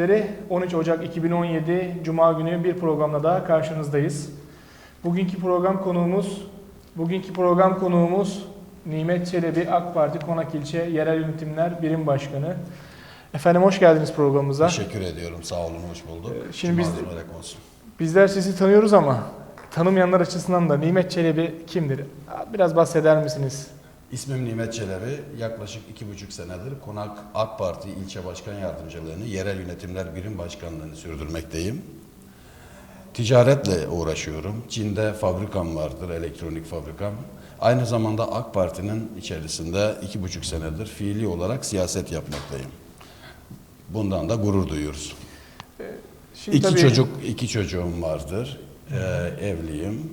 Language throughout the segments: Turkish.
İzleyicileri, 13 Ocak 2017 Cuma günü bir programla daha karşınızdayız. Bugünkü program konuğumuz, bugünkü program konuğumuz Nimet Çelebi AK Parti Konak İlçe Yerel Yönetimler Birim Başkanı. Efendim hoş geldiniz programımıza. Teşekkür ediyorum. Sağ olun. Hoş bulduk. Ee, şimdi biz- olsun. Bizler sizi tanıyoruz ama tanımayanlar açısından da Nimet Çelebi kimdir? Biraz bahseder misiniz? İsmim Nimet Çelebi. Yaklaşık iki buçuk senedir Konak AK Parti ilçe başkan yardımcılığını, yerel yönetimler birim başkanlığını sürdürmekteyim. Ticaretle uğraşıyorum. Çin'de fabrikam vardır, elektronik fabrikam. Aynı zamanda AK Parti'nin içerisinde iki buçuk senedir fiili olarak siyaset yapmaktayım. Bundan da gurur duyuyoruz. Şimdi İki tabii- çocuk, iki çocuğum vardır. Ee, evliyim.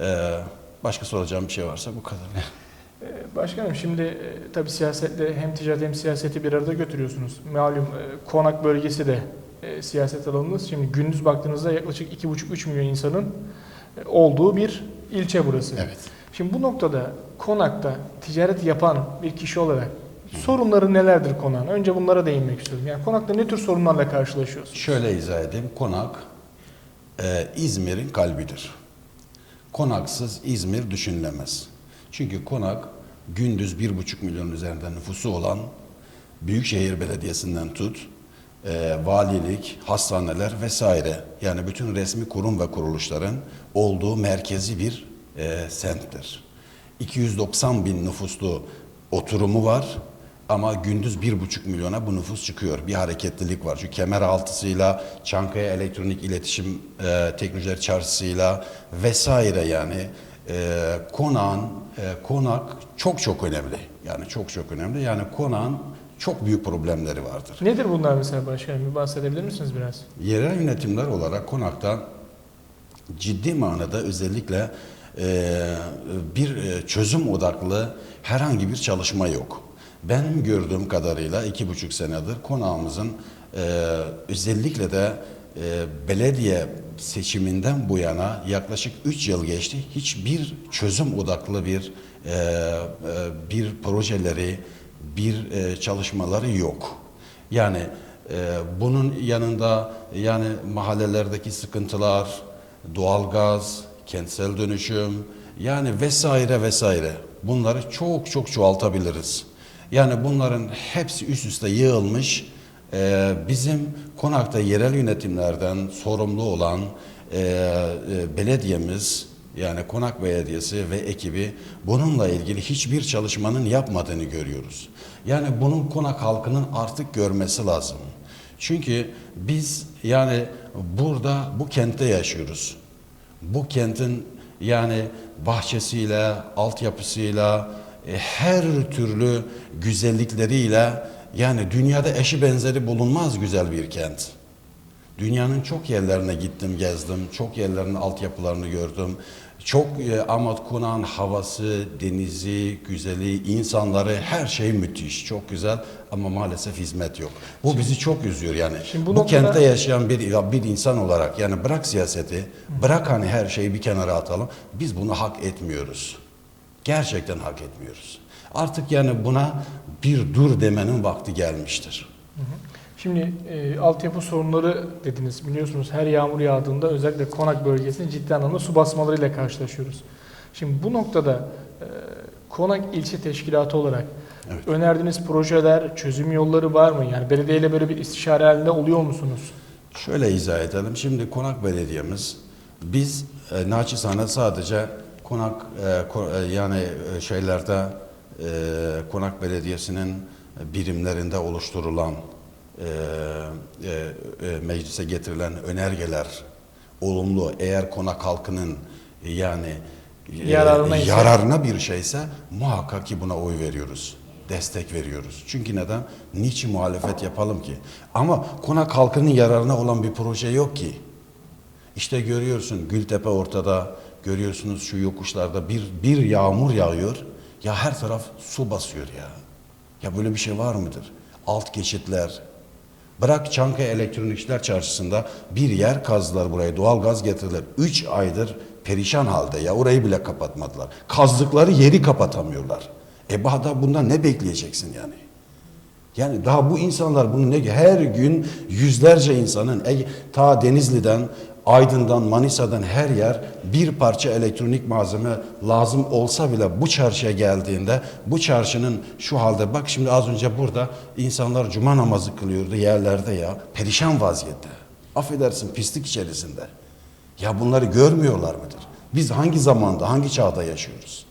Ee, başka soracağım bir şey varsa bu kadar. Başkanım şimdi e, tabii siyasetle hem ticaret hem siyaseti bir arada götürüyorsunuz. Malum e, Konak bölgesi de e, siyaset alanınız. Şimdi gündüz baktığınızda yaklaşık 2,5-3 milyon insanın e, olduğu bir ilçe burası. Evet. Şimdi bu noktada Konak'ta ticaret yapan bir kişi olarak sorunları nelerdir Konak'ın? Önce bunlara değinmek istiyorum. Yani Konak'ta ne tür sorunlarla karşılaşıyorsunuz? Şöyle izah edeyim. Konak e, İzmir'in kalbidir. Konaksız İzmir düşünülemez. Çünkü Konak gündüz bir buçuk milyon üzerinde nüfusu olan Büyükşehir Belediyesi'nden tut, e, valilik, hastaneler vesaire yani bütün resmi kurum ve kuruluşların olduğu merkezi bir e, semttir. 290 bin nüfuslu oturumu var ama gündüz bir buçuk milyona bu nüfus çıkıyor. Bir hareketlilik var. Çünkü kemer altısıyla, Çankaya Elektronik İletişim e, Teknolojiler Çarşısı'yla vesaire yani e, konağın, e, konak çok çok önemli. Yani çok çok önemli. Yani konağın çok büyük problemleri vardır. Nedir bunlar mesela başkanım? Bir bahsedebilir misiniz biraz? Yerel yönetimler olarak konakta ciddi manada özellikle e, bir e, çözüm odaklı herhangi bir çalışma yok. Benim gördüğüm kadarıyla iki buçuk senedir konağımızın e, özellikle de e, belediye seçiminden bu yana yaklaşık 3 yıl geçti. Hiçbir çözüm odaklı bir e, e, bir projeleri, bir e, çalışmaları yok. Yani bunun yanında yani mahallelerdeki sıkıntılar, doğalgaz, kentsel dönüşüm yani vesaire vesaire bunları çok çok çoğaltabiliriz. Yani bunların hepsi üst üste yığılmış e, bizim konakta yerel yönetimlerden sorumlu olan e, e, belediyemiz yani Konak Belediyesi ve ekibi bununla ilgili hiçbir çalışmanın yapmadığını görüyoruz. Yani bunun Konak halkının artık görmesi lazım. Çünkü biz yani burada bu kentte yaşıyoruz. Bu kentin yani bahçesiyle, altyapısıyla, e, her türlü güzellikleriyle yani dünyada eşi benzeri bulunmaz güzel bir kent. Dünyanın çok yerlerine gittim, gezdim. Çok yerlerinin altyapılarını gördüm. Çok e, ama konağın havası, denizi, güzeli, insanları her şey müthiş, çok güzel ama maalesef hizmet yok. Bu bizi çok üzüyor yani. Şimdi bu bu noktada- kentte yaşayan bir bir insan olarak yani bırak siyaseti, bırak hani her şeyi bir kenara atalım. Biz bunu hak etmiyoruz. Gerçekten hak etmiyoruz. Artık yani buna bir dur demenin vakti gelmiştir. Şimdi e, altyapı sorunları dediniz. Biliyorsunuz her yağmur yağdığında özellikle Konak bölgesinde ciddi anlamda su basmalarıyla karşılaşıyoruz. Şimdi bu noktada e, Konak ilçe teşkilatı olarak Evet. önerdiğiniz projeler, çözüm yolları var mı? Yani belediyeyle böyle bir istişare halinde oluyor musunuz? Şöyle izah edelim. Şimdi Konak Belediye'miz biz e, naçizane sadece Konak e, ko- e, yani e, şeylerde e, Konak Belediyesi'nin birimlerinde oluşturulan e, e, e, meclise getirilen önergeler olumlu eğer Konak halkının yani e, Yararına yararına bir şeyse muhakkak ki buna oy veriyoruz. Destek veriyoruz. Çünkü neden? Niçin muhalefet yapalım ki? Ama konak halkının yararına olan bir proje yok ki. İşte görüyorsun Gültepe ortada, görüyorsunuz şu yokuşlarda bir, bir yağmur yağıyor. Ya her taraf su basıyor ya. Ya böyle bir şey var mıdır? Alt geçitler. Bırak Çankaya Elektronikçiler Çarşısı'nda bir yer kazdılar buraya. Doğalgaz getirdiler. Üç aydır perişan halde ya. Orayı bile kapatmadılar. Kazdıkları yeri kapatamıyorlar. E daha bundan ne bekleyeceksin yani? Yani daha bu insanlar bunu ne her gün yüzlerce insanın e, ta Denizli'den Aydın'dan, Manisa'dan her yer bir parça elektronik malzeme lazım olsa bile bu çarşıya geldiğinde bu çarşının şu halde bak şimdi az önce burada insanlar cuma namazı kılıyordu yerlerde ya perişan vaziyette. Affedersin pislik içerisinde. Ya bunları görmüyorlar mıdır? Biz hangi zamanda, hangi çağda yaşıyoruz?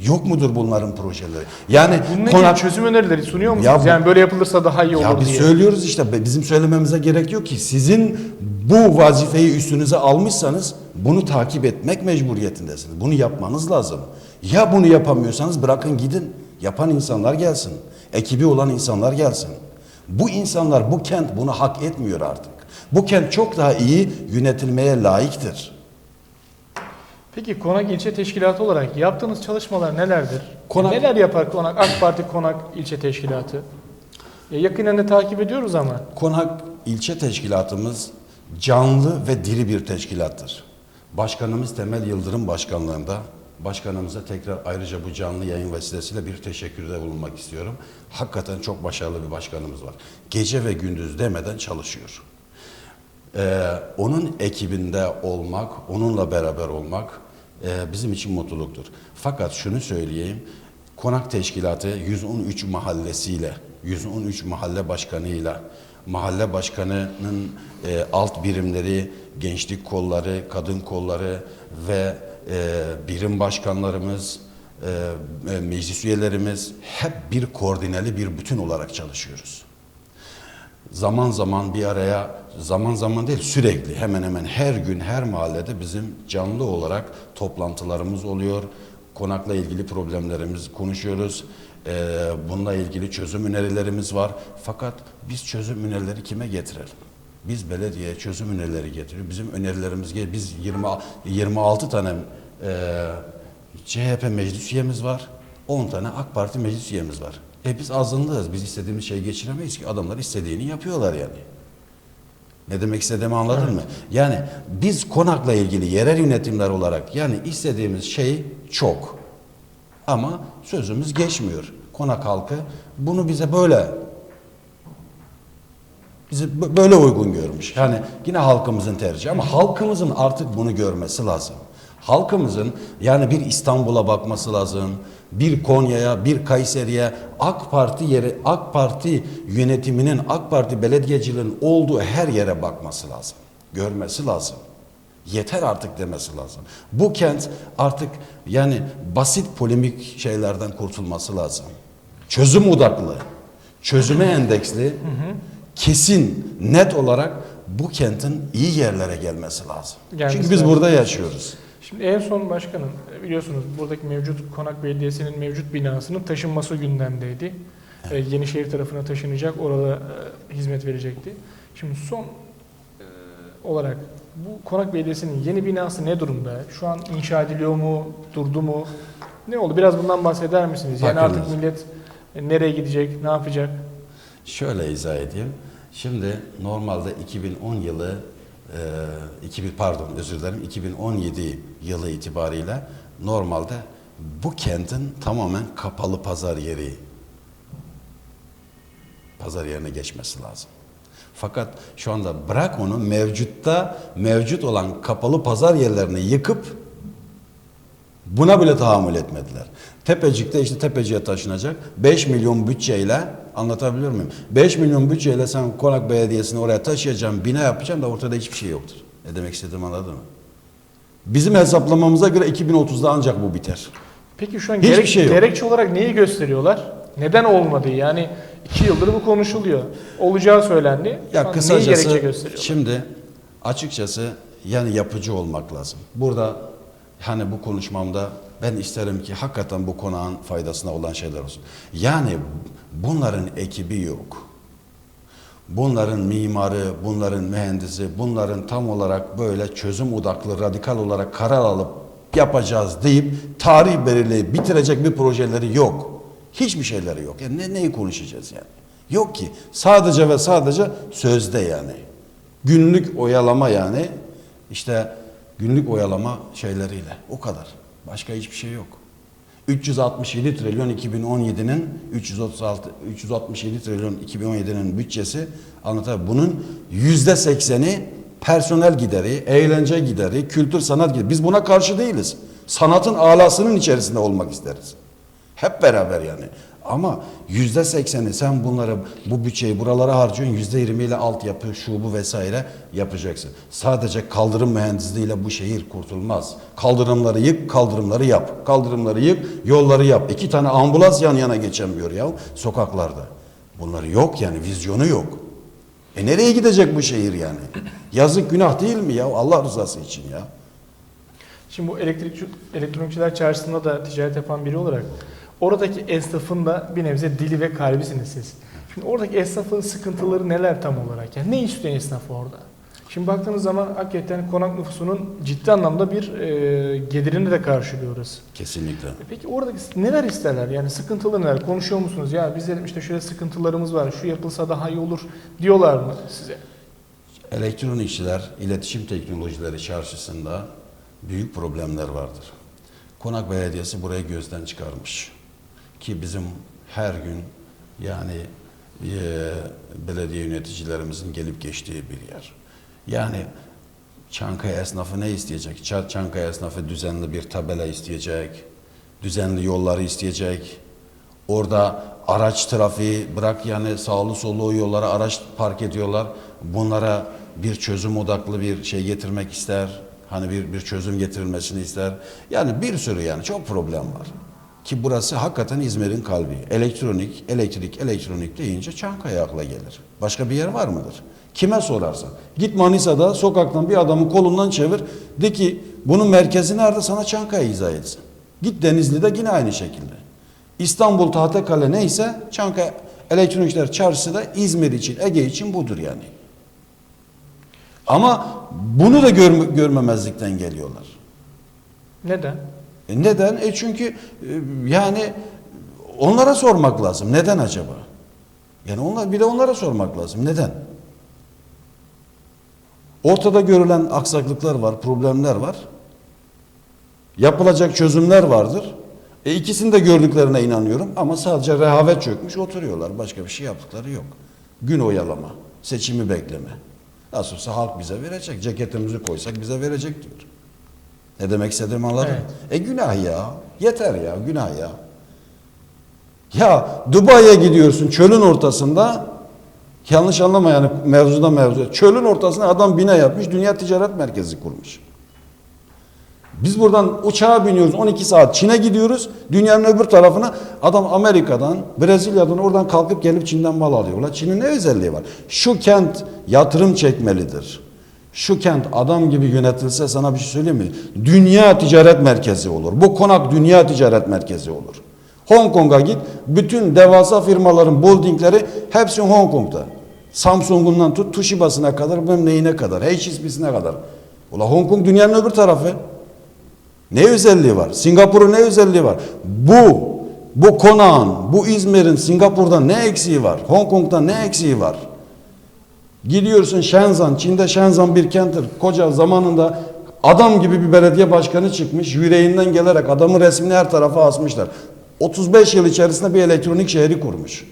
Yok mudur bunların projeleri? Yani Bununla konak- çözüm önerileri sunuyor musunuz? Ya yani böyle yapılırsa daha iyi olur ya biz diye. söylüyoruz işte bizim söylememize gerek yok ki sizin bu vazifeyi üstünüze almışsanız bunu takip etmek mecburiyetindesiniz. Bunu yapmanız lazım. Ya bunu yapamıyorsanız bırakın gidin. Yapan insanlar gelsin. Ekibi olan insanlar gelsin. Bu insanlar bu kent bunu hak etmiyor artık. Bu kent çok daha iyi yönetilmeye layıktır. Peki Konak İlçe Teşkilatı olarak yaptığınız çalışmalar nelerdir? Konak- Neler yapar Konak AK Parti Konak İlçe Teşkilatı? Ya yakinen de takip ediyoruz ama. Konak ilçe teşkilatımız canlı ve diri bir teşkilattır. Başkanımız Temel Yıldırım başkanlığında başkanımıza tekrar ayrıca bu canlı yayın vesilesiyle bir teşekkürde bulunmak istiyorum. Hakikaten çok başarılı bir başkanımız var. Gece ve gündüz demeden çalışıyor. Ee, onun ekibinde olmak, onunla beraber olmak e, bizim için mutluluktur. Fakat şunu söyleyeyim, Konak Teşkilatı 113 mahallesiyle, 113 mahalle başkanıyla, mahalle başkanının e, alt birimleri, gençlik kolları, kadın kolları ve e, birim başkanlarımız, e, e, meclis üyelerimiz hep bir koordineli bir bütün olarak çalışıyoruz zaman zaman bir araya zaman zaman değil sürekli hemen hemen her gün her mahallede bizim canlı olarak toplantılarımız oluyor. Konakla ilgili problemlerimiz konuşuyoruz. Ee, bununla ilgili çözüm önerilerimiz var. Fakat biz çözüm önerileri kime getirelim? Biz belediye çözüm önerileri getiriyor. Bizim önerilerimiz biz 20 26 tane e, CHP meclis üyemiz var. 10 tane AK Parti meclis üyemiz var. E biz azınlığız. Biz istediğimiz şeyi geçiremeyiz ki. Adamlar istediğini yapıyorlar yani. Ne demek istediğimi anladın mı? Yani biz konakla ilgili yerel yönetimler olarak yani istediğimiz şey çok. Ama sözümüz geçmiyor. Konak halkı bunu bize böyle bizi bö- böyle uygun görmüş. Yani yine halkımızın tercihi ama halkımızın artık bunu görmesi lazım. Halkımızın yani bir İstanbul'a bakması lazım, bir Konya'ya, bir Kayseri'ye AK Parti yeri, AK Parti yönetiminin, AK Parti belediyeciliğinin olduğu her yere bakması lazım. Görmesi lazım. Yeter artık demesi lazım. Bu kent artık yani basit polemik şeylerden kurtulması lazım. Çözüm odaklı, çözüme endeksli, kesin, net olarak bu kentin iyi yerlere gelmesi lazım. Gelmesi Çünkü biz lazım. burada yaşıyoruz. Şimdi en son başkanım e, biliyorsunuz buradaki mevcut Konak Belediyesi'nin mevcut binasının taşınması gündemdeydi. E, Yenişehir tarafına taşınacak, orada e, hizmet verecekti. Şimdi son olarak bu Konak Belediyesi'nin yeni binası ne durumda? Şu an inşa ediliyor mu, durdu mu? Ne oldu? Biraz bundan bahseder misiniz? Yani Bakınız. artık millet nereye gidecek, ne yapacak? Şöyle izah edeyim. Şimdi normalde 2010 yılı e, 2000 pardon özür dilerim 2017 yılı itibariyle normalde bu kentin tamamen kapalı pazar yeri pazar yerine geçmesi lazım. Fakat şu anda bırak onu mevcutta mevcut olan kapalı pazar yerlerini yıkıp Buna bile tahammül etmediler. Tepecik'te işte Tepecik'e taşınacak 5 milyon bütçeyle anlatabiliyor muyum? 5 milyon bütçeyle sen Konak Belediyesi'ni oraya taşıyacağım, bina yapacağım da ortada hiçbir şey yoktur. Ne demek istediğimi anladın mı? Bizim hesaplamamıza göre 2030'da ancak bu biter. Peki şu an Hiçbir gerek, şey yok. gerekçe olarak neyi gösteriyorlar? Neden olmadı? Yani iki yıldır bu konuşuluyor. Olacağı söylendi. Ya neyi kısacası gösteriyorlar? şimdi açıkçası yani yapıcı olmak lazım. Burada hani bu konuşmamda ben isterim ki hakikaten bu konağın faydasına olan şeyler olsun. Yani bunların ekibi yok. Bunların mimarı, bunların mühendisi, bunların tam olarak böyle çözüm odaklı, radikal olarak karar alıp yapacağız deyip tarih belirleyip bitirecek bir projeleri yok. Hiçbir şeyleri yok. Yani ne, neyi konuşacağız yani? Yok ki. Sadece ve sadece sözde yani. Günlük oyalama yani. işte günlük oyalama şeyleriyle. O kadar. Başka hiçbir şey yok. 367 trilyon 2017'nin 336 367 trilyon 2017'nin bütçesi anlatabiliyor. Bunun yüzde sekseni personel gideri, eğlence gideri, kültür sanat gideri. Biz buna karşı değiliz. Sanatın alasının içerisinde olmak isteriz. Hep beraber yani. Ama yüzde sekseni sen bunları bu bütçeyi buralara harcıyorsun yüzde yirmiyle altyapı şu bu vesaire yapacaksın. Sadece kaldırım mühendisliğiyle bu şehir kurtulmaz. Kaldırımları yık, kaldırımları yap. Kaldırımları yık, yolları yap. İki tane ambulans yan yana geçemiyor ya sokaklarda. Bunları yok yani vizyonu yok. E nereye gidecek bu şehir yani? Yazık günah değil mi ya Allah rızası için ya? Şimdi bu elektrik, elektronikçiler çarşısında da ticaret yapan biri olarak oradaki esnafın da bir nebze dili ve kalbisiniz siz. Şimdi oradaki esnafın sıkıntıları neler tam olarak? Yani ne istiyor esnaf orada? Şimdi baktığınız zaman hakikaten konak nüfusunun ciddi anlamda bir e, gelirini de karşılıyoruz. Kesinlikle. E Peki oradaki neler isterler? Yani sıkıntıları neler? Konuşuyor musunuz? Ya bizim işte şöyle sıkıntılarımız var, şu yapılsa daha iyi olur diyorlar mı size? Elektronikçiler, iletişim teknolojileri çarşısında büyük problemler vardır. Konak Belediyesi burayı gözden çıkarmış. Ki bizim her gün yani e, belediye yöneticilerimizin gelip geçtiği bir yer. Yani Çankaya esnafı ne isteyecek? Ça- Çankaya esnafı düzenli bir tabela isteyecek, düzenli yolları isteyecek. Orada araç trafiği bırak yani sağlı sollu o yollara araç park ediyorlar. Bunlara bir çözüm odaklı bir şey getirmek ister. Hani bir, bir çözüm getirilmesini ister. Yani bir sürü yani çok problem var. Ki burası hakikaten İzmir'in kalbi. Elektronik, elektrik, elektronik deyince Çankaya akla gelir. Başka bir yer var mıdır? Kime sorarsan. Git Manisa'da sokaktan bir adamın kolundan çevir. De ki bunun merkezi nerede sana Çankaya izah etsin. Git Denizli'de yine aynı şekilde. İstanbul Tahtakale neyse Çankaya Elektronikler Çarşısı da İzmir için, Ege için budur yani. Ama bunu da görme- görmemezlikten geliyorlar. Neden? E neden? E çünkü e, yani onlara sormak lazım. Neden acaba? Yani onlar bir de onlara sormak lazım. Neden? Ortada görülen aksaklıklar var, problemler var. Yapılacak çözümler vardır. E ikisini de gördüklerine inanıyorum ama sadece rehavet çökmüş oturuyorlar. Başka bir şey yaptıkları yok. Gün oyalama, seçimi bekleme. Nasıl halk bize verecek. Ceketimizi koysak bize verecek diyor. Ne demek istediğimi anladın? Evet. E günah ya. Yeter ya, günah ya. Ya Dubai'ye gidiyorsun çölün ortasında. Yanlış anlama yani mevzuda mevzu. Çölün ortasına adam bina yapmış, dünya ticaret merkezi kurmuş. Biz buradan uçağa biniyoruz 12 saat Çin'e gidiyoruz. Dünyanın öbür tarafına adam Amerika'dan, Brezilya'dan oradan kalkıp gelip Çin'den mal alıyor. Ulan Çin'in ne özelliği var? Şu kent yatırım çekmelidir. Şu kent adam gibi yönetilse sana bir şey söyleyeyim mi? Dünya ticaret merkezi olur. Bu konak dünya ticaret merkezi olur. Hong Kong'a git. Bütün devasa firmaların holdingleri hepsi Hong Kong'da. Samsung'undan tut Toshiba'sına kadar, bilmem neyine kadar, HSBC'sine kadar. Ula Hong Kong dünyanın öbür tarafı. Ne özelliği var? Singapur'un ne özelliği var? Bu, bu konağın, bu İzmir'in Singapur'da ne eksiği var? Hong Kong'da ne eksiği var? Gidiyorsun Shenzhen, Çin'de Shenzhen bir kenttir. Koca zamanında adam gibi bir belediye başkanı çıkmış. Yüreğinden gelerek adamın resmini her tarafa asmışlar. 35 yıl içerisinde bir elektronik şehri kurmuş.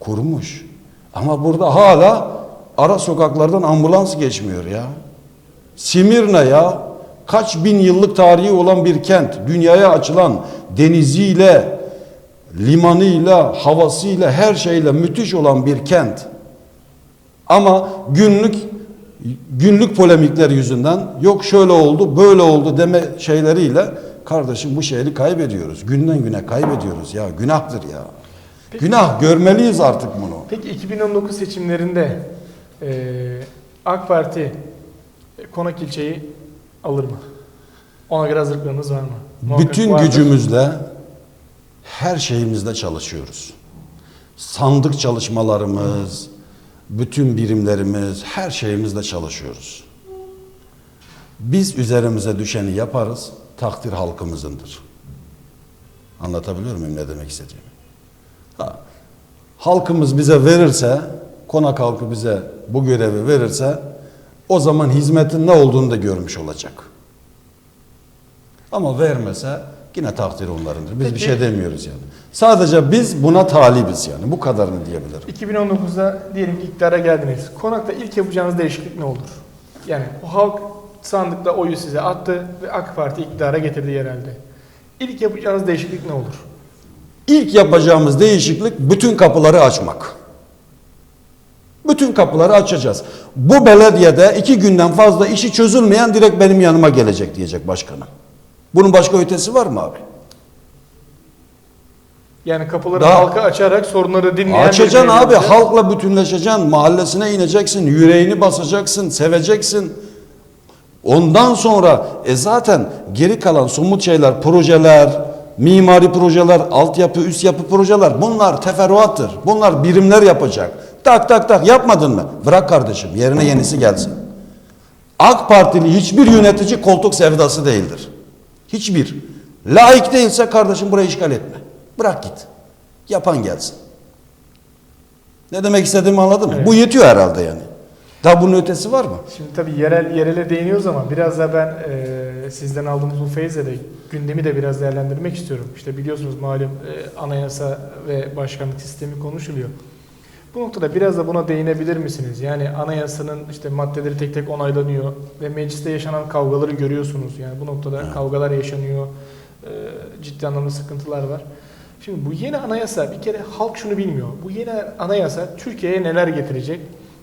Kurmuş. Ama burada hala ara sokaklardan ambulans geçmiyor ya. Simirna ya kaç bin yıllık tarihi olan bir kent. Dünyaya açılan deniziyle, limanıyla, havasıyla, her şeyle müthiş olan bir kent. Ama günlük günlük polemikler yüzünden yok şöyle oldu, böyle oldu deme şeyleriyle kardeşim bu şehri kaybediyoruz. Günden güne kaybediyoruz ya. Günahtır ya. Günah görmeliyiz artık bunu. Peki 2019 seçimlerinde e, AK Parti Konak ilçeyi alır mı? Ona göre hazırlıklarınız var mı? Muhakkak Bütün vardır. gücümüzle her şeyimizde çalışıyoruz. Sandık çalışmalarımız, bütün birimlerimiz, her şeyimizle çalışıyoruz. Biz üzerimize düşeni yaparız, takdir halkımızındır. Anlatabiliyor muyum ne demek istediğimi? Ha, halkımız bize verirse, konak halkı bize bu görevi verirse, o zaman hizmetin ne olduğunu da görmüş olacak. Ama vermese yine takdir onlarındır. Biz bir Peki- şey demiyoruz yani. Sadece biz buna talibiz yani. Bu kadarını diyebilirim. 2019'da diyelim ki iktidara geldiniz. Konakta ilk yapacağınız değişiklik ne olur? Yani o halk sandıkta oyu size attı ve AK Parti iktidara getirdi yerelde. İlk yapacağınız değişiklik ne olur? İlk yapacağımız değişiklik bütün kapıları açmak. Bütün kapıları açacağız. Bu belediyede iki günden fazla işi çözülmeyen direkt benim yanıma gelecek diyecek başkanım. Bunun başka ötesi var mı abi? Yani kapıları Daha- halka açarak sorunları dinleyen... Açacaksın bir abi, belediye- halkla bütünleşeceksin, mahallesine ineceksin, yüreğini basacaksın, seveceksin. Ondan sonra e zaten geri kalan somut şeyler, projeler, mimari projeler, altyapı, üst yapı projeler bunlar teferruattır. Bunlar birimler yapacak. Tak tak tak yapmadın mı? Bırak kardeşim yerine yenisi gelsin. AK Partili hiçbir yönetici koltuk sevdası değildir. Hiçbir. Laik değilse kardeşim burayı işgal etme. Bırak git. Yapan gelsin. Ne demek istediğimi anladın mı? Evet. Bu yetiyor herhalde yani. Daha bunun ötesi var mı? Şimdi tabii yerel yerele değiniyoruz ama biraz da ben e, sizden aldığımız bu feyizle de gündemi de biraz değerlendirmek istiyorum. İşte biliyorsunuz malum e, anayasa ve başkanlık sistemi konuşuluyor. Bu noktada biraz da buna değinebilir misiniz? Yani anayasanın işte maddeleri tek tek onaylanıyor ve mecliste yaşanan kavgaları görüyorsunuz. Yani bu noktada kavgalar yaşanıyor, e, ciddi anlamda sıkıntılar var. Şimdi bu yeni anayasa bir kere halk şunu bilmiyor. Bu yeni anayasa Türkiye'ye neler getirecek?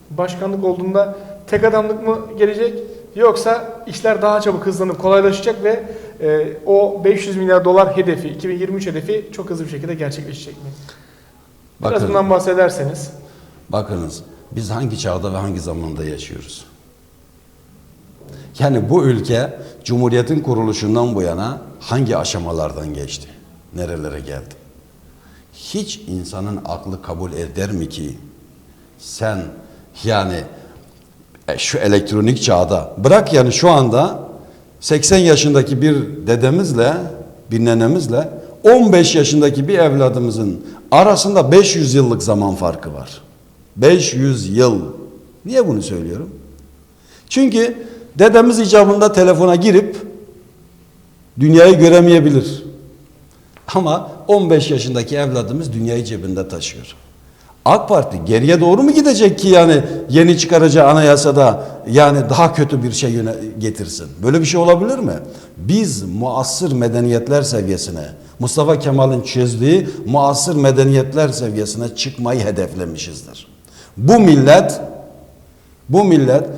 Başkanlık olduğunda tek adamlık mı gelecek yoksa işler daha çabuk hızlanıp kolaylaşacak ve e, o 500 milyar dolar hedefi, 2023 hedefi çok hızlı bir şekilde gerçekleşecek mi? Biraz Bakın, bundan bahsederseniz. bakınız biz hangi çağda ve hangi zamanda yaşıyoruz? Yani bu ülke Cumhuriyet'in kuruluşundan bu yana hangi aşamalardan geçti? Nerelere geldi? Hiç insanın aklı kabul eder mi ki sen yani e, şu elektronik çağda bırak yani şu anda 80 yaşındaki bir dedemizle bir nenemizle 15 yaşındaki bir evladımızın arasında 500 yıllık zaman farkı var. 500 yıl. Niye bunu söylüyorum? Çünkü dedemiz icabında telefona girip dünyayı göremeyebilir. Ama 15 yaşındaki evladımız dünyayı cebinde taşıyor. AK Parti geriye doğru mu gidecek ki yani yeni çıkaracağı anayasada yani daha kötü bir şey getirsin? Böyle bir şey olabilir mi? Biz muasır medeniyetler seviyesine, Mustafa Kemal'in çözdüğü muasır medeniyetler seviyesine çıkmayı hedeflemişizdir. Bu millet bu millet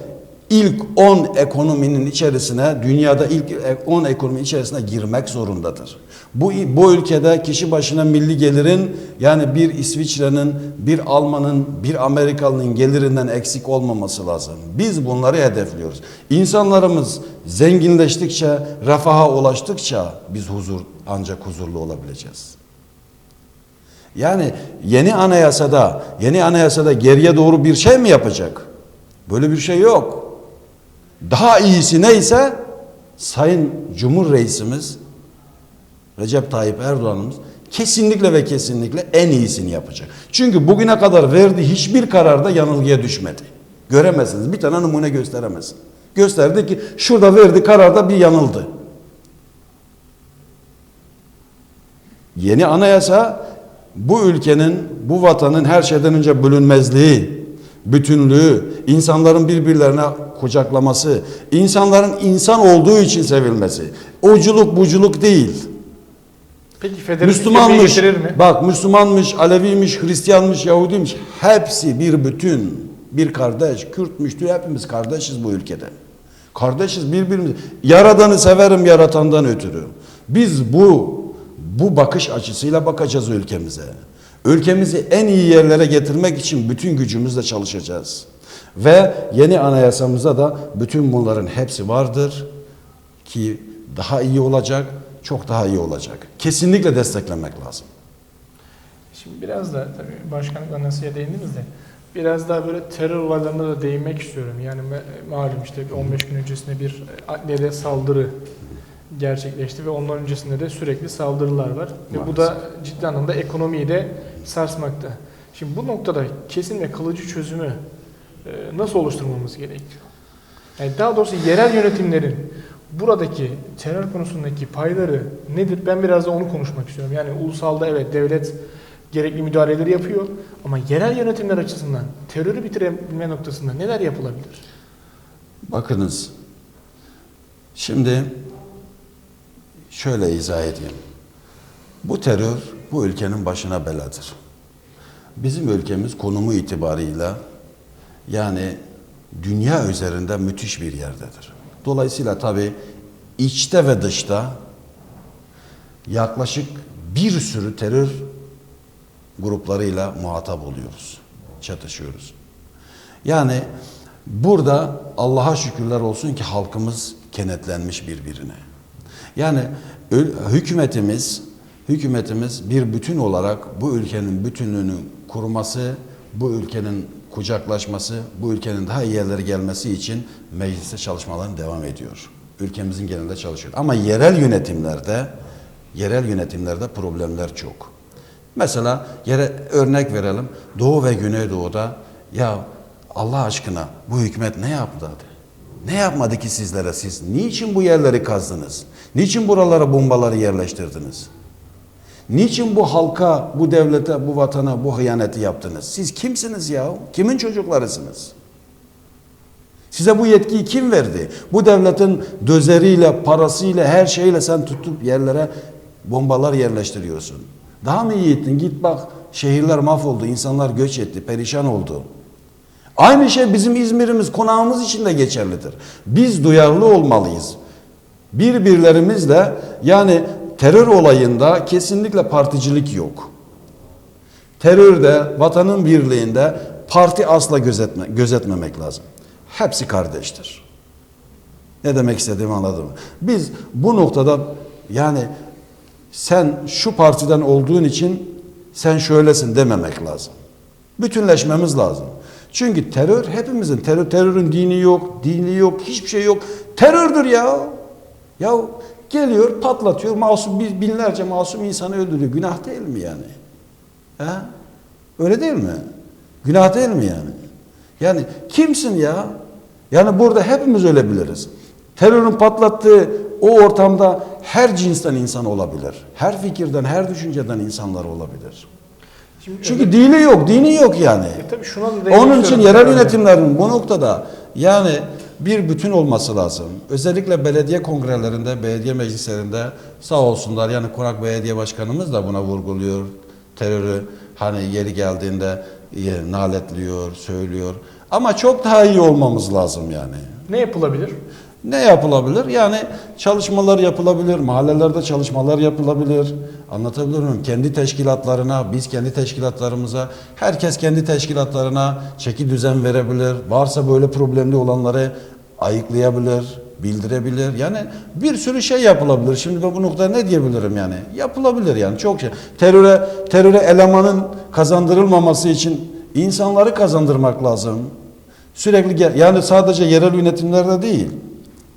ilk 10 ekonominin içerisine, dünyada ilk 10 ekonomi içerisine girmek zorundadır. Bu, bu ülkede kişi başına milli gelirin yani bir İsviçre'nin, bir Alman'ın, bir Amerikalı'nın gelirinden eksik olmaması lazım. Biz bunları hedefliyoruz. İnsanlarımız zenginleştikçe, refaha ulaştıkça biz huzur ancak huzurlu olabileceğiz. Yani yeni anayasada, yeni anayasada geriye doğru bir şey mi yapacak? Böyle bir şey yok. Daha iyisi neyse Sayın Cumhur Recep Tayyip Erdoğan'ımız kesinlikle ve kesinlikle en iyisini yapacak. Çünkü bugüne kadar verdiği hiçbir kararda yanılgıya düşmedi. Göremezsiniz. Bir tane numune gösteremezsin. Gösterdi ki şurada verdiği kararda bir yanıldı. Yeni anayasa bu ülkenin, bu vatanın her şeyden önce bölünmezliği, bütünlüğü, insanların birbirlerine kucaklaması, insanların insan olduğu için sevilmesi, oculuk buculuk değil. Peki federalist Müslümanmış, mi? bak Müslümanmış, Aleviymiş, Hristiyanmış, Yahudiymiş, hepsi bir bütün, bir kardeş, Kürtmüş, hepimiz kardeşiz bu ülkede. Kardeşiz birbirimiz. Yaradanı severim yaratandan ötürü. Biz bu bu bakış açısıyla bakacağız ülkemize. Ülkemizi en iyi yerlere getirmek için bütün gücümüzle çalışacağız. Ve yeni anayasamızda da bütün bunların hepsi vardır ki daha iyi olacak, çok daha iyi olacak. Kesinlikle desteklemek lazım. Şimdi biraz da tabii başkanlık anayasaya değindiniz de biraz daha böyle terör olaylarına da değinmek istiyorum. Yani malum işte bir 15 gün öncesinde bir adliyede saldırı gerçekleşti ve ondan öncesinde de sürekli saldırılar var. Ve bu da ciddi anlamda ekonomiyi de sarsmakta. Şimdi bu noktada kesin ve kılıcı çözümü e, nasıl oluşturmamız gerekiyor? Yani daha doğrusu yerel yönetimlerin buradaki terör konusundaki payları nedir? Ben biraz da onu konuşmak istiyorum. Yani ulusalda evet devlet gerekli müdahaleleri yapıyor ama yerel yönetimler açısından terörü bitirebilme noktasında neler yapılabilir? Bakınız, şimdi şöyle izah edeyim. Bu terör bu ülkenin başına beladır. Bizim ülkemiz konumu itibarıyla yani dünya üzerinde müthiş bir yerdedir. Dolayısıyla tabi içte ve dışta yaklaşık bir sürü terör gruplarıyla muhatap oluyoruz, çatışıyoruz. Yani burada Allah'a şükürler olsun ki halkımız kenetlenmiş birbirine. Yani hükümetimiz hükümetimiz bir bütün olarak bu ülkenin bütünlüğünü kurması, bu ülkenin kucaklaşması, bu ülkenin daha iyi yerlere gelmesi için mecliste çalışmalarına devam ediyor. Ülkemizin genelinde çalışıyor. Ama yerel yönetimlerde yerel yönetimlerde problemler çok. Mesela yere örnek verelim. Doğu ve Güneydoğu'da ya Allah aşkına bu hükümet ne yaptı? Ne yapmadı ki sizlere siz? Niçin bu yerleri kazdınız? Niçin buralara bombaları yerleştirdiniz? Niçin bu halka, bu devlete, bu vatana bu hıyaneti yaptınız? Siz kimsiniz ya? Kimin çocuklarısınız? Size bu yetkiyi kim verdi? Bu devletin dözeriyle, parasıyla, her şeyle sen tutup yerlere bombalar yerleştiriyorsun. Daha mı iyi ettin? Git bak şehirler mahvoldu, insanlar göç etti, perişan oldu. Aynı şey bizim İzmir'imiz, konağımız için de geçerlidir. Biz duyarlı olmalıyız. Birbirlerimizle yani terör olayında kesinlikle particilik yok. Terörde, vatanın birliğinde parti asla gözetme, gözetmemek lazım. Hepsi kardeştir. Ne demek istediğimi anladın mı? Biz bu noktada yani sen şu partiden olduğun için sen şöylesin dememek lazım. Bütünleşmemiz lazım. Çünkü terör hepimizin terör terörün dini yok, dini yok, hiçbir şey yok. Terördür ya. Ya geliyor, patlatıyor, masum bin- binlerce masum insanı öldürüyor. Günah değil mi yani? He? Öyle değil mi? Günah değil mi yani? Yani kimsin ya? Yani burada hepimiz ölebiliriz. Terörün patlattığı o ortamda her cinsten insan olabilir. Her fikirden, her düşünceden insanlar olabilir. Şimdi Çünkü dini yok, dini yok yani. E tabii şuna da Onun için yerel yönetimlerin bu noktada yani bir bütün olması lazım. Özellikle belediye kongrelerinde, belediye meclislerinde sağ olsunlar yani Konak Belediye Başkanımız da buna vurguluyor. Terörü hani yeri geldiğinde e, naletliyor, söylüyor. Ama çok daha iyi olmamız lazım yani. Ne yapılabilir? Ne yapılabilir? Yani çalışmalar yapılabilir, mahallelerde çalışmalar yapılabilir. Anlatabiliyor muyum? Kendi teşkilatlarına, biz kendi teşkilatlarımıza, herkes kendi teşkilatlarına çeki düzen verebilir. Varsa böyle problemli olanları ayıklayabilir, bildirebilir. Yani bir sürü şey yapılabilir. Şimdi ben bu noktada ne diyebilirim yani? Yapılabilir yani çok şey. Teröre, teröre elemanın kazandırılmaması için insanları kazandırmak lazım. Sürekli yani sadece yerel yönetimlerde değil.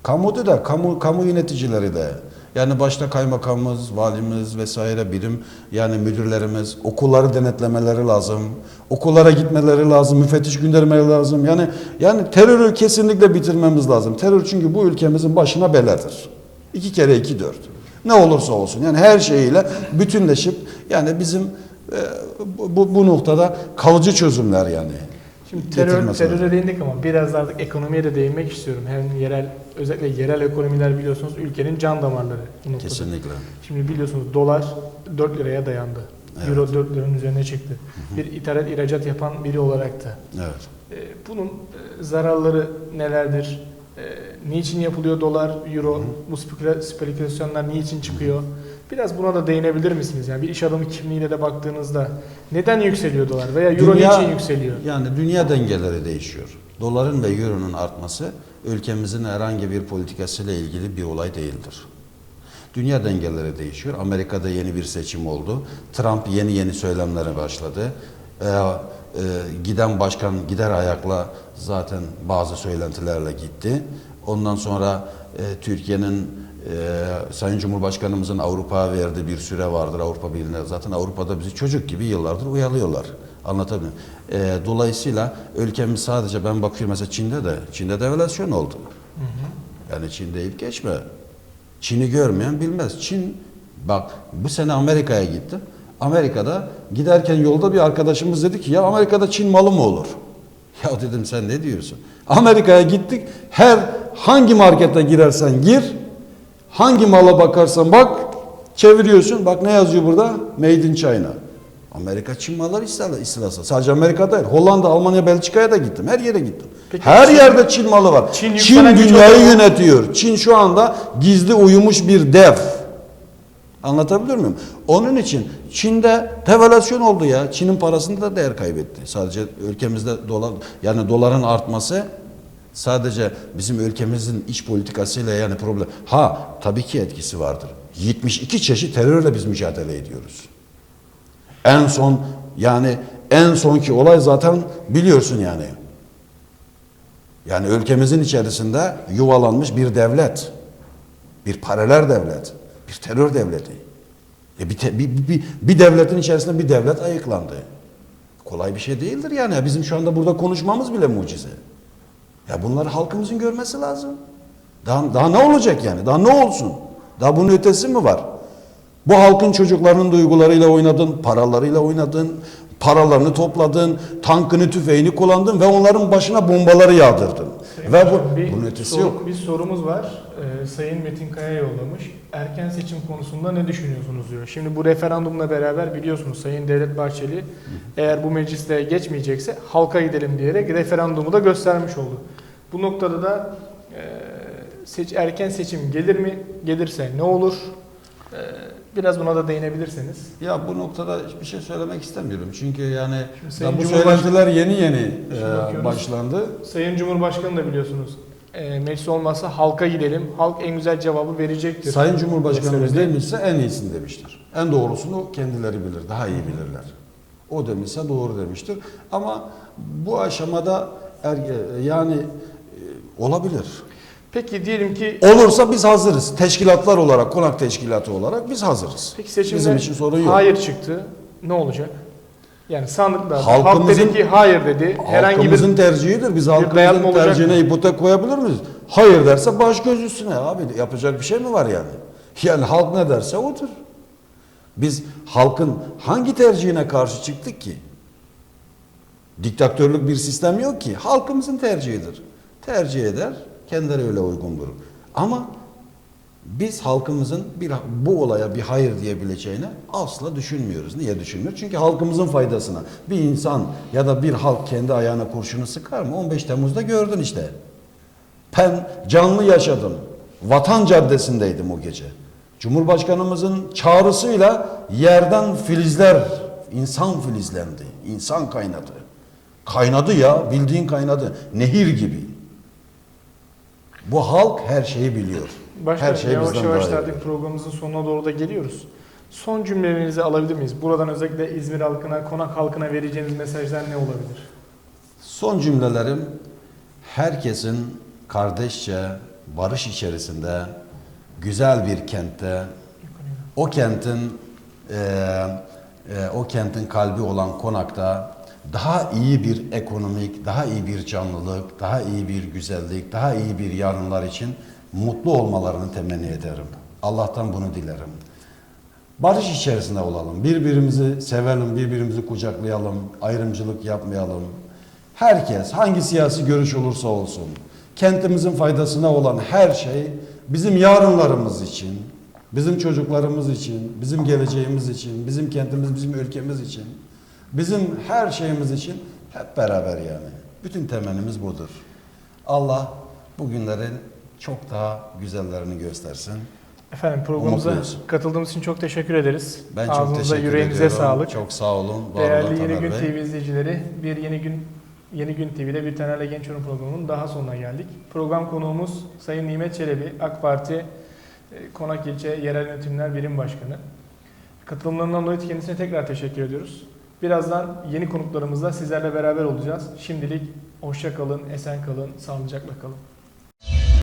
Kamuda da, kamu, kamu yöneticileri de. Yani başta kaymakamımız, valimiz vesaire birim yani müdürlerimiz okulları denetlemeleri lazım. Okullara gitmeleri lazım, müfettiş göndermeleri lazım. Yani yani terörü kesinlikle bitirmemiz lazım. Terör çünkü bu ülkemizin başına beladır. İki kere iki dört. Ne olursa olsun yani her şeyiyle bütünleşip yani bizim e, bu, bu, noktada kalıcı çözümler yani. Şimdi terör, teröre değindik ama biraz artık ekonomiye de değinmek istiyorum. Hem yerel, özellikle yerel ekonomiler biliyorsunuz ülkenin can damarları. Bu noktada. Kesinlikle. Şimdi biliyorsunuz dolar 4 liraya dayandı. Evet. Euro 4 liranın üzerine çıktı. Bir ithalat ihracat yapan biri olarak da. Evet. e, bunun e, zararları nelerdir? E, niçin yapılıyor dolar, euro? Bu speküla- spekülasyonlar niçin çıkıyor? Biraz buna da değinebilir misiniz? Yani bir iş adamı kimliğiyle de baktığınızda neden yükseliyor dolar veya euro Dünya- niçin yükseliyor? Yani dünya dengeleri değişiyor. Doların ve euronun artması ülkemizin herhangi bir politikasıyla ilgili bir olay değildir. Dünya dengeleri değişiyor. Amerika'da yeni bir seçim oldu. Trump yeni yeni söylemlere başladı. Ee, e, giden başkan gider ayakla zaten bazı söylentilerle gitti. Ondan sonra e, Türkiye'nin e, Sayın Cumhurbaşkanımızın Avrupa'ya verdiği bir süre vardır Avrupa Birliği'ne. Zaten Avrupa'da bizi çocuk gibi yıllardır uyarıyorlar. Anlatabiliyor muyum? E, dolayısıyla ülkemiz sadece ben bakıyorum mesela Çin'de de, Çin'de devalüasyon oldu. Yani Çin deyip geçme. Çin'i görmeyen bilmez. Çin bak bu sene Amerika'ya gittim. Amerika'da giderken yolda bir arkadaşımız dedi ki ya Amerika'da Çin malı mı olur? Ya dedim sen ne diyorsun? Amerika'ya gittik. Her hangi markete girersen gir, hangi mala bakarsan bak, çeviriyorsun. Bak ne yazıyor burada? Made in China. Amerika Çin malları istila- istilası. Sadece Amerika değil. Hollanda, Almanya, Belçika'ya da gittim. Her yere gittim. Peki Her Çin- yerde Çin malı var. Çin Çin, dünyayı yönetiyor. Çin şu anda gizli uyumuş bir dev. Anlatabiliyor muyum? Onun için Çin'de devalüasyon oldu ya. Çin'in parasında da değer kaybetti. Sadece ülkemizde dolar yani doların artması sadece bizim ülkemizin iç politikasıyla yani problem. Ha tabii ki etkisi vardır. 72 çeşit terörle biz mücadele ediyoruz. En son yani en sonki olay zaten biliyorsun yani. Yani ülkemizin içerisinde yuvalanmış bir devlet. Bir paralel devlet. Bir terör devleti. E bir, te- bir, bir, bir devletin içerisinde bir devlet ayıklandı. Kolay bir şey değildir yani. Bizim şu anda burada konuşmamız bile mucize. Ya bunları halkımızın görmesi lazım. Daha, daha ne olacak yani? Daha ne olsun? Daha bunun ötesi mi var? Bu halkın çocuklarının duygularıyla oynadın, paralarıyla oynadın, paralarını topladın, tankını, tüfeğini kullandın ve onların başına bombaları yağdırdın. Ve bu, bir, bunun ötesi soru- yok. Bir sorumuz var. Ee, Sayın Metin Kaya yollamış. Erken seçim konusunda ne düşünüyorsunuz diyor. Şimdi bu referandumla beraber biliyorsunuz Sayın Devlet Bahçeli eğer bu mecliste geçmeyecekse halka gidelim diyerek referandumu da göstermiş oldu. Bu noktada da e, seç, erken seçim gelir mi? Gelirse ne olur? E, biraz buna da değinebilirseniz. Ya bu noktada hiçbir şey söylemek istemiyorum. Çünkü yani ya bu Cumhurbaşkanı- söylentiler yeni yeni e, bakıyoruz. başlandı. Sayın Cumhurbaşkanı da biliyorsunuz e, meclis olmazsa halka gidelim. Halk en güzel cevabı verecektir. Sayın Cumhurbaşkanımız Söyledi. demişse en iyisini demiştir. En doğrusunu kendileri bilir, daha iyi bilirler. O demişse doğru demiştir. Ama bu aşamada er- yani e, olabilir. Peki diyelim ki Olursa biz hazırız. Teşkilatlar olarak, konak teşkilatı olarak biz hazırız. peki seçimde Bizim için sorun yok. hayır çıktı. Ne olacak? Yani sandıklarda halk Halkımızın- dedi ki hayır dedi. Herhangi Halkımızın bir tercihidir. Biz dayatma halkımızın olacak tercihine ipotek koyabilir miyiz? Hayır derse baş göz üstüne abi. Yapacak bir şey mi var yani? Yani halk ne derse odur. Biz halkın hangi tercihine karşı çıktık ki? Diktatörlük bir sistem yok ki. Halkımızın tercihidir. Tercih eder, kendileri öyle uygun bulur. Ama biz halkımızın bir bu olaya bir hayır diyebileceğini asla düşünmüyoruz. Niye düşünmüyoruz? Çünkü halkımızın faydasına. Bir insan ya da bir halk kendi ayağına kurşunu sıkar mı? 15 Temmuz'da gördün işte. Ben canlı yaşadım. Vatan Caddesi'ndeydim o gece. Cumhurbaşkanımızın çağrısıyla yerden filizler, insan filizlendi. İnsan kaynadı. Kaynadı ya, bildiğin kaynadı. Nehir gibi. Bu halk her şeyi biliyor. Başkanım her şey yavaş yavaş artık programımızın sonuna doğru da geliyoruz. Son cümlelerinizi alabilir miyiz? Buradan özellikle İzmir halkına, konak halkına vereceğiniz mesajlar ne olabilir? Son cümlelerim herkesin kardeşçe barış içerisinde güzel bir kentte o kentin e, e, o kentin kalbi olan konakta daha iyi bir ekonomik, daha iyi bir canlılık, daha iyi bir güzellik, daha iyi bir yarınlar için mutlu olmalarını temenni ederim. Allah'tan bunu dilerim. Barış içerisinde olalım. Birbirimizi sevelim, birbirimizi kucaklayalım, ayrımcılık yapmayalım. Herkes hangi siyasi görüş olursa olsun kentimizin faydasına olan her şey bizim yarınlarımız için, bizim çocuklarımız için, bizim geleceğimiz için, bizim kentimiz, bizim ülkemiz için, bizim her şeyimiz için hep beraber yani. Bütün temennimiz budur. Allah bu günlerin çok daha güzellerini göstersin. Efendim programımıza Umutluyuz. katıldığınız için çok teşekkür ederiz. Ben çok Ağzınıza, teşekkür yüreğinize ediyorum. sağlık. Çok sağ olun. Var Değerli olun Yeni Gün Bey. TV izleyicileri, bir Yeni Gün Yeni Gün TV'de bir Taner'le Genç Yorum programının daha sonuna geldik. Program konuğumuz Sayın Nimet Çelebi, AK Parti e, Konak İlçe Yerel Yönetimler Birim Başkanı. Katılımlarından dolayı kendisine tekrar teşekkür ediyoruz. Birazdan yeni konuklarımızla sizlerle beraber olacağız. Şimdilik hoşça kalın, esen kalın, sağlıcakla kalın.